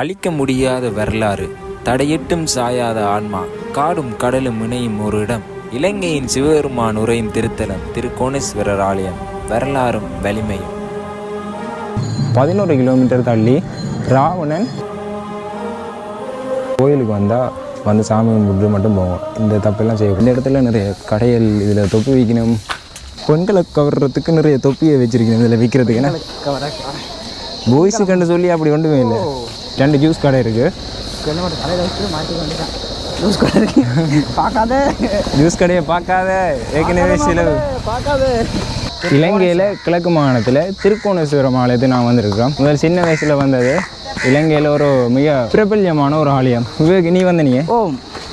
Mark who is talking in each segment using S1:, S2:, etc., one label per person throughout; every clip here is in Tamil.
S1: அழிக்க முடியாத வரலாறு தடையிட்டும் சாயாத ஆன்மா காடும் கடலும் இணையும் ஒரு இடம் இலங்கையின் சிவபெருமான் உரையும் திருத்தலம் திருக்கோணேஸ்வரர் ஆலயம் வரலாறும் வலிமையும்.
S2: பதினோரு கிலோமீட்டர் தள்ளி ராவணன் கோயிலுக்கு வந்தால் வந்து சாமி கும்பிட்டு மட்டும் போவோம். இந்த தப்பெல்லாம் செய்யும் இந்த இடத்துல நிறைய கடைகள் இதில் தொப்பி வைக்கணும். பெண்களை கவர்றதுக்கு நிறைய தொப்பியை வச்சிருக்கணும் இதில் விற்கிறதுக்கு. பாய்ஸு கண்டு சொல்லி அப்படி ஒன்றுமே இல்லை. ரெண்டு ஜூஸ் கடை இருக்குது
S3: பார்க்காத.
S2: ஜூஸ் கடையை பார்க்காத. ஏற்கனவே சில
S3: பார்க்காத
S2: இலங்கையில் கிழக்கு மாகாணத்தில் திருக்கோணேஸ்வரம் ஆலயத்தை நான் வந்திருக்கிறோம். முதல் சின்ன வயசில் வந்தது. இலங்கையில் ஒரு மிக பிரபல்யமான ஒரு ஆலயம். விவேக் நீ வந்த நீ
S3: ஓ.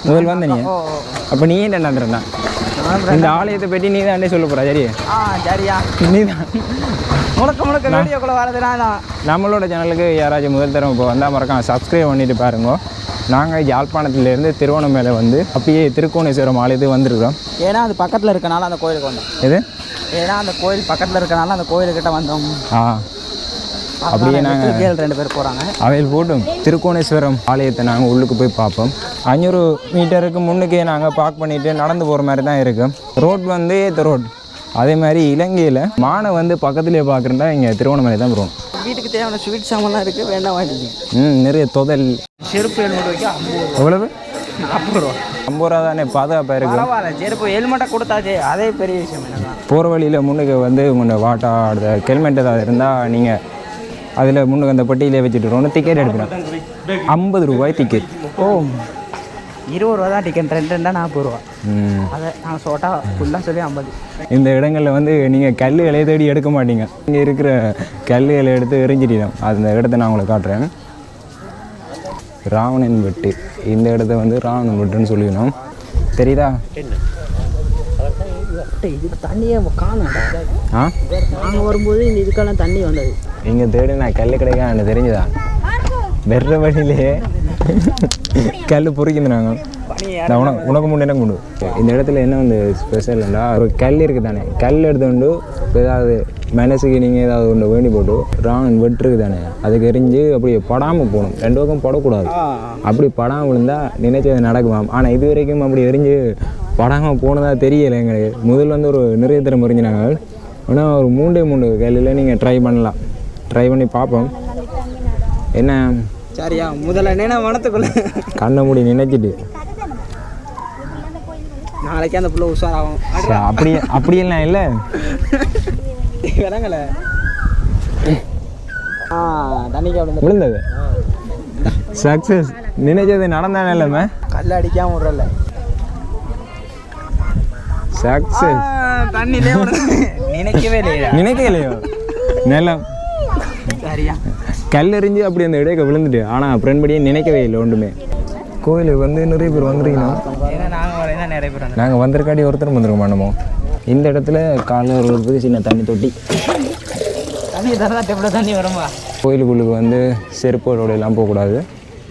S2: முதல் வந்த நீ அப்போ நீ ஏன் ரெண்டாந்துருந்தா இந்த ஆலயத்தை பற்றி நீ தான் சொல்ல போகிறா சரி
S3: ஆ சரியா.
S2: நீ தான்.
S3: முழுக்க முழுக்க வீடியோக்குள்ள வரது நான் தான்.
S2: நம்மளோட சேனலுக்கு யாராச்சும் முதல் தரம் இப்போ வந்தால் மறக்காம சப்ஸ்கிரைப் பண்ணிட்டு பாருங்க. நாங்கள் யாழ்ப்பாணத்துலேருந்து திருவண்ணாமலை வந்து அப்படியே திருக்கோணேஸ்வரம் ஆலயத்துக்கு வந்திருக்கிறோம்
S3: ஏன்னா அது பக்கத்தில் இருக்கனால அந்த கோயிலுக்கு வந்தோம்.
S2: எது?
S3: ஏன்னா அந்த கோயில் பக்கத்தில் இருக்கனால அந்த கோயிலுக்கிட்ட வந்தோம்.
S2: ஆ. அப்படியே நாங்கள்
S3: கேள் ரெண்டு பேர் போகிறாங்க
S2: அவையில் போட்டும். திருக்கோணேஸ்வரம் ஆலயத்தை நாங்கள் உள்ளுக்கு போய் பார்ப்போம். அஞ்சூறு மீட்டருக்கு முன்னுக்கே நாங்கள் பார்க் பண்ணிட்டு நடந்து போகிற மாதிரி தான் இருக்கும் ரோட் வந்து ஏத்த ரோட் அதே மாதிரி இலங்கையில் மானை வந்து பக்கத்துலேயே பார்க்குறதா இங்கே திருவண்ணாமலை தான் போகிறோம்
S3: வீட்டுக்கு தேவையான ஸ்வீட் சாமான்லாம் இருக்குது வேண்டாம் வாங்கிக்கங்க.
S2: ம் நிறைய தொதல்.
S3: செருப்பு ரூபா.
S2: எவ்வளவு?
S3: நாற்பது ரூபா.
S2: ஐம்பது ரூபா தானே பாதுகாப்பாக இருக்கும்
S3: பரவாயில்ல செருப்பு ஹெல்மெட்டை கொடுத்தாச்சே அதே பெரிய விஷயம்
S2: போகிற வழியில் முன்னுக்கு வந்து உங்களோட வாட்டா ஹெல்மெட் ஏதாவது இருந்தால் நீங்கள் அதில் முன்னுக்கு அந்த பெட்டியிலே வச்சுட்டு ஒன்று டிக்கெட் எடுக்கணும் ஐம்பது ரூபாய் டிக்கெட்
S3: ஓ. இருபது ரூபா தான் டிக்கெட் ரெண்டு ரெண்டா நாற்பது ரூபா.
S2: ம்.
S3: அதை நான் சோட்டா ஃபுல்லாக சொல்லி ஐம்பது.
S2: இந்த இடங்களில் வந்து நீங்கள் கல்லுகளை தேடி எடுக்க மாட்டீங்க. இங்கே இருக்கிற கல்லுகளை எடுத்து எரிஞ்சிட்டோம் அந்த இடத்த நான் உங்களுக்கு காட்டுறேன். ராவணன் வெட்டு. இந்த இடத்த வந்து ராவணன் வெட்டுன்னு சொல்லிக்கணும் தெரியுதா?
S3: தண்ணியே காணாடா நாங்கள் வரும்போது இந்த இதுக்கெல்லாம் தண்ணி வந்தது.
S2: இங்கே தேடி நான் கல் கிடைக்க எனக்கு தெரிஞ்சுதா? வெற வழியிலே கல் பொறிக்குது நாங்கள் நான் உனக்கு உனக்கு முன்னே கொண்டு. இந்த இடத்துல என்ன வந்து ஸ்பெஷல்னா ஒரு கல் இருக்குது தானே. கல் எடுத்துக்கொண்டு ஏதாவது மனசுக்கு நீங்கள் ஏதாவது ஒன்று வேண்டி போட்டு ராவணன் வெட்டுருக்கு தானே. அதுக்கு எரிஞ்சு அப்படி படாமல் போகணும். ரெண்டு பக்கம் படக்கூடாது. அப்படி படாமல் விழுந்தா நினைச்சது நடக்குமாம். ஆனால் இது வரைக்கும் அப்படி எரிஞ்சு படாமல் போனதா தெரியலை எங்களுக்கு. முதல்ல வந்து ஒரு நிறைய தரம் எரிஞ்சினாங்க ஆனால் ஒரு மூண்டே மூணு கல்லில் நீங்கள் ட்ரை பண்ணலாம். ட்ரை பண்ணி பார்ப்போம். என்ன?
S3: சரியா முதல்ல என்ன மனத்துக்குள்ள.
S2: கண்ணை மூடி நினைச்சிட்டு
S3: நாளைக்கு அந்த புள்ள உஷாராகும்.
S2: அப்படி அப்படியெல்லாம் இல்லை.
S3: விளங்கல. ஆ தண்ணிக்கு
S2: விழுந்தது. சக்ஸஸ் நினைச்சது நடந்தானே இல்லாம
S3: கல் அடிக்காம விட்றல
S2: சக்ஸஸ்
S3: தண்ணிலே நினைக்கவே இல்லையா?
S2: நினைக்கலையோ நிலம்.
S3: சரியா.
S2: கல் எறிஞ்சு அப்படி அந்த இடையக்க விழுந்துட்டு ஆனால் அப்புறம்படியே நினைக்கவே இல்லை ஒன்றுமே. கோயிலுக்கு வந்து நிறைய பேர் வந்துருக்கீங்க.
S3: ஏன்னா நாங்கள் நிறைய பேர்
S2: வந்திருக்காடி ஒருத்தர் வந்துருக்க மாட்டோமோ? இந்த இடத்துல காலைல ஒரு ஒரு சின்ன தண்ணி தொட்டி.
S3: தண்ணி தண்ணி வருமா?
S2: கோயிலுக்குள்ளுக்கு வந்து செருப்போட எல்லாம் போகக்கூடாது.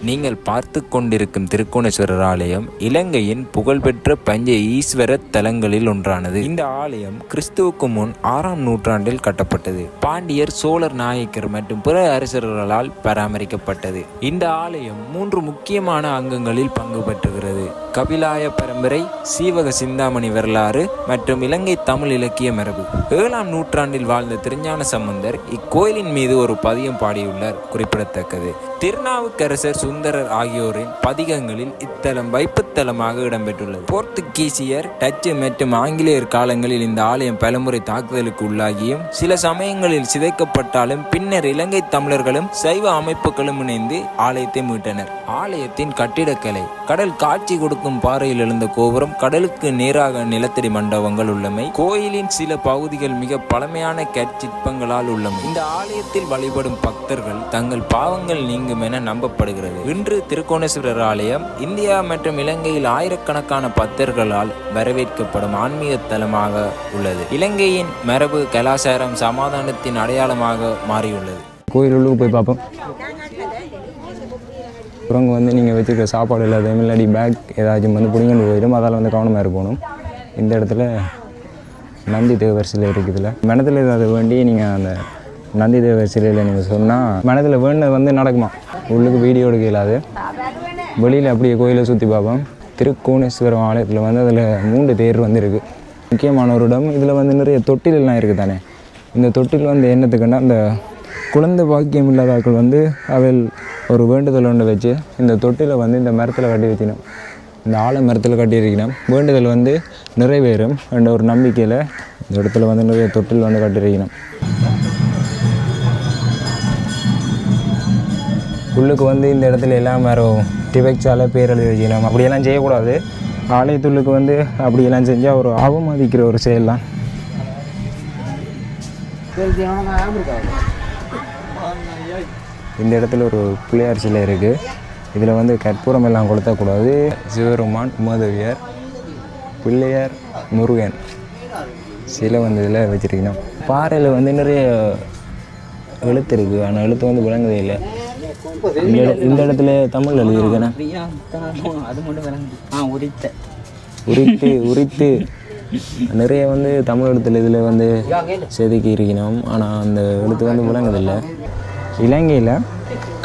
S1: நீங்கள் பார்த்து கொண்டிருக்கும் திருக்கோணேஸ்வரர் ஆலயம் இலங்கையின் புகழ்பெற்ற பஞ்ச ஈஸ்வர தலங்களில் ஒன்றானது. இந்த ஆலயம் கிறிஸ்துவுக்கு முன் ஆறாம் நூற்றாண்டில் கட்டப்பட்டது. பாண்டியர் சோழர் நாயக்கர் மற்றும் பிற அரசர்களால் பராமரிக்கப்பட்டது. இந்த ஆலயம் மூன்று முக்கியமான அங்கங்களில் பங்கு பெற்றுகிறது. கபிலாய பரம்பரை சீவக சிந்தாமணி வரலாறு மற்றும் இலங்கை தமிழ் இலக்கிய மரபு. ஏழாம் நூற்றாண்டில் வாழ்ந்த திருஞான சம்பந்தர் இக்கோயிலின் மீது ஒரு பதியம் பாடியுள்ளார். குறிப்பிடத்தக்கது. திருநாவுக்கரசர் சுந்தரர் ஆகியோரின் பதிகங்களில் இத்தலம் வைப்புத்தலமாக இடம்பெற்றுள்ளது. போர்த்துகீசியர் டச்சு மற்றும் ஆங்கிலேயர் காலங்களில் இந்த ஆலயம் பலமுறை தாக்குதலுக்கு உள்ளாகியும் சில சமயங்களில் சிதைக்கப்பட்டாலும் பின்னர் இலங்கை தமிழர்களும் சைவ அமைப்புகளும் இணைந்து ஆலயத்தை மீட்டனர். ஆலயத்தின் கட்டிடக்கலை கடல் காட்சி கொடுக்கும் பாறையில் எழுந்த கோபுரம் கடலுக்கு நேராக நிலத்தடி மண்டபங்கள் உள்ளமை கோயிலின் சில பகுதிகள் மிக பழமையான கற்சிற்பங்களால் உள்ளமை. இந்த ஆலயத்தில் வழிபடும் பக்தர்கள் தங்கள் பாவங்கள் நீங்கும் என நம்பப்படுகிறது. இன்று திருக்கோணேஸ்வரர் ஆலயம் இந்தியா மற்றும் இலங்கையில் ஆயிரக்கணக்கான பக்தர்களால் வரவேற்கப்படும் ஆன்மீக தலமாக உள்ளது. இலங்கையின் மரபு கலாச்சாரம் சமாதானத்தின் அடையாளமாக மாறியுள்ளது.
S2: கோயிலுக்கு போய் பார்ப்போம். குரங்கு வந்து நீங்கள் வச்சுருக்க சாப்பாடு இல்லாத இல்லாடி பேக் ஏதாச்சும் வந்து பிடிங்கிட்டு போயிடும். அதால் வந்து கவனமாக இருக்கணும் இந்த இடத்துல நந்தி தேவர் சிலை இருக்குதுல்ல மனத்தில் ஏதாவது வேண்டி நீங்கள் அந்த நந்தி தேவர் சிலையில் நீங்கள் சொன்னால் மனதில் வேண்டது வந்து நடக்குமா? உள்ளுக்கு வீடியோ எடுக்க இல்லாது. வெளியில் அப்படியே கோயிலை சுற்றி பார்ப்போம். திருக்கோணேஸ்வரம் ஆலயத்தில் வந்து அதில் மூன்று தேர் வந்து இருக்குது முக்கியமான ஒரு இடம். இதில் வந்து நிறைய தொட்டிலெல்லாம் இருக்குது தானே. இந்த தொட்டில் வந்து என்னத்துக்குன்னா அந்த குழந்தை பாக்கியம் இல்லாதாக்கள் வந்து அவள் ஒரு வேண்டுதல் ஒன்று வச்சு இந்த தொட்டியில் வந்து இந்த மரத்தில் கட்டி வச்சினோம் இந்த ஆலை மரத்தில் கட்டியிருக்கணும் வேண்டுதல் வந்து நிறைவேறும் என்ற ஒரு நம்பிக்கையில் இந்த இடத்துல வந்து நிறைய தொட்டில் வந்து கட்டியிருக்கணும் உள்ளுக்கு வந்து இந்த இடத்துல எல்லாம் வரும் டிபெக்ஸால் பேர் எழுதி வச்சுக்கணும் அப்படியெல்லாம் செய்யக்கூடாது. ஆலயத்துள்ளுக்கு வந்து அப்படியெல்லாம் செஞ்சால் ஒரு அவமதிக்கிற ஒரு செயல் தான் இந்த இடத்துல ஒரு பிள்ளையார் சிலை இருக்குது இதில் வந்து கற்பூரம் எல்லாம் கொளுத்தக்கூடாது சிவருமான் உமாதேவியார் பிள்ளையார் முருகன் சிலை வந்து இதில் வச்சுருக்கணும். பாறையில் வந்து நிறைய எழுத்து இருக்குது ஆனால் எழுத்து வந்து விளங்குதே இல்லை. இந்த இட- இந்த இடத்துல தமிழ் எழுதியிருக்கேண்ணே
S3: அது மட்டும் விளங்குது. ஆ உரித்த.
S2: உரித்து உரித்து. நிறைய வந்து தமிழ் எழுத்துல இதில் வந்து செதுக்கி இருக்கணும். ஆனால் அந்த எழுத்து வந்து விளங்குதில்லை. இலங்கையில்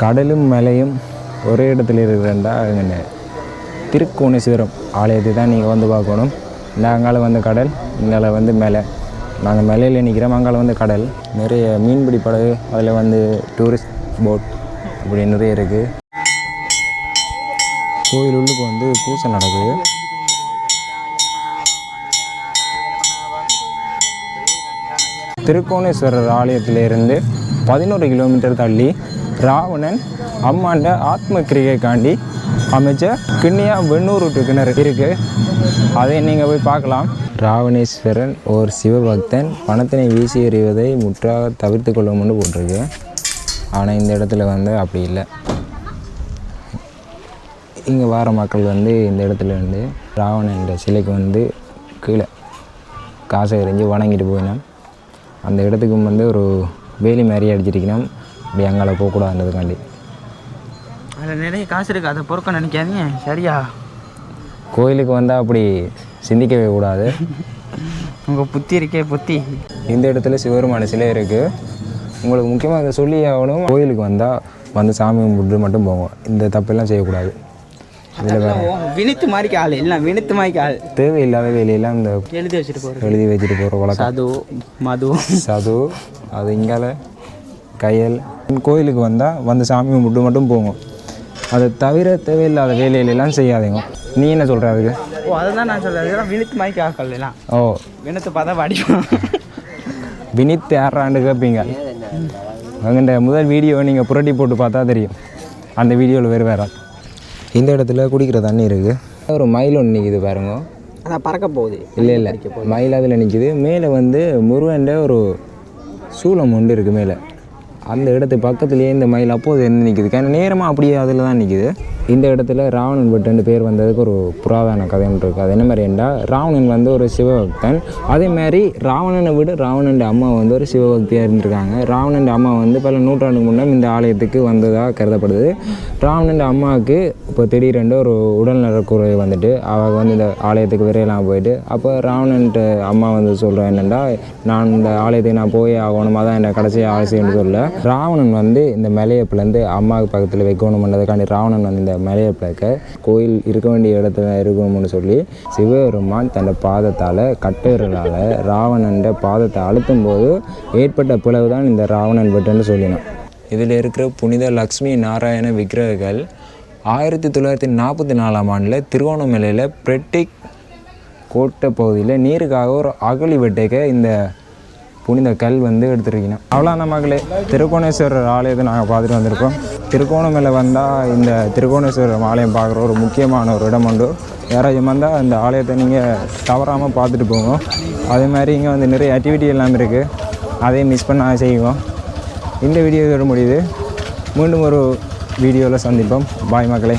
S2: கடலும் மலையும் ஒரே இடத்துல இருக்கிறண்டா அங்கே திருக்கோணேஸ்வரம் ஆலயத்தை தான் நீங்கள் வந்து பார்க்கணும். இந்த அங்கால வந்து கடல் இங்கால வந்து மலை. நாங்கள் மலையில் நிற்கிறோம் அங்கால வந்து கடல். நிறைய மீன்பிடி படகு அதில் வந்து டூரிஸ்ட் போட் அப்படி நிறைய இருக்குது கோயில் உள்ளுக்கு வந்து பூசை நடக்குது. திருக்கோணேஸ்வரர் ஆலயத்திலிருந்து பதினோரு கிலோமீட்டர் தள்ளி ராவணன் அம்மாண்ட ஆத்ம கிரியைக்காண்டி அமைச்ச கிண்ணியா வெண்ணூர் கிணறு இருக்குது அதை நீங்கள் போய் பார்க்கலாம். ராவணேஸ்வரன் ஓர் சிவபக்தன். பணத்தினை வீசி எறிவதை முற்றாக தவிர்த்து கொள்ளும்னு போட்டிருக்கு. ஆனால் இந்த இடத்துல வந்து அப்படி இல்லை. இங்கே வார மக்கள் வந்து இந்த இடத்துல வந்து ராவணன் சிலைக்கு வந்து கீழே காசை எறிஞ்சு வணங்கிட்டு போயினேன் அந்த இடத்துக்கு வந்து ஒரு வேலி மாதிரி அடிச்சிருக்கணும். இப்படி அங்கால போகக்கூடாதுன்றதுக்காண்டி
S3: அதில் நிறைய காசு இருக்குது அதை பொறுக்க நினைக்காதீங்க. சரியா?
S2: கோயிலுக்கு வந்தால் அப்படி சிந்திக்கவே கூடாது.
S3: உங்கள் புத்தி இருக்கே புத்தி.
S2: இந்த இடத்துல சிவபெருமான சிலை இருக்குது உங்களுக்கு முக்கியமாக இதை சொல்லி ஆகணும். கோயிலுக்கு வந்தால் வந்து சாமி கும்பிட்டு மட்டும் போங்க. இந்த தப்பெல்லாம் செய்யக்கூடாது.
S3: வினித்து மாதிரிக்கு ஆள். இல்லை வினித்து மாதிரிக்கு ஆள்.
S2: தேவையில்லாத வேலையெல்லாம் இந்த
S3: எழுதி வச்சுட்டு போகிறோம்
S2: எழுதி வச்சுட்டு போகிற வழக்கம்.
S3: சது மது.
S2: சது அது இங்கால கையல். கோயிலுக்கு வந்தால் வந்து சாமி கும்பிட்டு மட்டும் போங்க. அதை தவிர தேவையில்லாத வேலையிலெல்லாம் செய்யாதீங்க. நீ என்ன சொல்கிற அதுக்கு?
S3: ஓ அதுதான் நான் சொல்கிறேன் இதெல்லாம் வினித்து மாதிரிக்கு ஆக்கள் எல்லாம்.
S2: ஓ.
S3: வினத்து பார்த்தா வடிவம்
S2: வினித் யாராண்டு கேட்பீங்க அவங்கள்ட முதல் வீடியோ நீங்கள் புரட்டி போட்டு பார்த்தா தெரியும். அந்த வீடியோவில் வேறு வேற. இந்த இடத்துல குடிக்கிற தண்ணி இருக்குது ஒரு மயில் ஒன்று நிற்கிது பாருங்க.
S3: அதான் பறக்க போகுது.
S2: இல்லை இல்லை. மயில் அதில் நிற்கிது மேலே வந்து முருகன்ட ஒரு சூளம் ஒன்று இருக்குது மேலே. அந்த இடத்து பக்கத்துலேயே இந்த மயில் அப்போது என்ன நிற்கிது ஏன்னா நேரமாக அப்படியே அதில் தான் நிற்கிது இந்த இடத்துல ராவணன் பட்டுன்னு பேர் வந்ததுக்கு ஒரு புராதான கதை ஒன்று இருக்குது அது என்ன மாதிரி ராவணன் வந்து ஒரு சிவபக்தன். அதே மாதிரி ராவணனை விட ராவணன் அம்மா வந்து ஒரு சிவபக்தியாக இருந்திருக்காங்க. ராவணன் அம்மா வந்து பல நூற்றாண்டுக்கு முன்னே இந்த ஆலயத்துக்கு வந்ததாக கருதப்படுது. ராவணன் அம்மாவுக்கு இப்போ திடீரென்று ஒரு உடல்நலக்குறை வந்துட்டு அவள் வந்து இந்த ஆலயத்துக்கு விரையலாம் போயிட்டு அப்போ ராவணன்ட்டு அம்மா வந்து சொல்கிறேன் என்னென்னா நான் இந்த ஆலயத்துக்கு நான் போய் ஆகணுமா? தான் என்னை கடைசி ஆசைன்னு சொல்ல. ராவணன் வந்து இந்த மலையப்பிலேருந்து அம்மாவுக்கு பக்கத்தில் வைக்கணும்ன்றதுக்காண்டி ராவணன் வந்து இந்த மலையை கோயில் இருக்க வேண்டிய இடத்துல இருக்கணும்னு சொல்லி சிவபெருமான் தன் பாதத்தால் கட்டுறதால ராவணன் பாதத்தை அழுத்தும் போது ஏற்பட்ட பிளவு தான் இந்த ராவணன் வெட்டுன்னு சொல்லினான். இதில் இருக்கிற புனித லக்ஷ்மி நாராயண விக்கிரகங்கள் ஆயிரத்தி தொள்ளாயிரத்தி நாற்பத்தி நாலாம் ஆண்டில் திருவோணமலையில் பிரெட்டிக் கோட்டை பகுதியில் நீருக்காக ஒரு அகழி வெட்டைக்க இந்த புனித கல் வந்து எடுத்துருக்கீங்க. அவ்வளோ அந்த மகளே. திருக்கோணேஸ்வரர் ஆலயத்தை நாங்கள் பார்த்துட்டு வந்திருக்கோம். திருக்கோணமலை வந்தால் இந்த திருக்கோணேஸ்வரர் ஆலயம் பார்க்குற ஒரு முக்கியமான ஒரு இடம் உண்டு. யாராச்சும் வந்தால் இந்த ஆலயத்தை நீங்கள் தவறாமல் பார்த்துட்டு போவோம் அதே மாதிரி இங்கே வந்து நிறைய ஆக்டிவிட்டி எல்லாம் இருக்குது அதையும் மிஸ் பண்ண செய்வோம். இந்த வீடியோ இதோட முடியுது. மீண்டும் ஒரு வீடியோவில் சந்திப்போம். பாய் மக்களே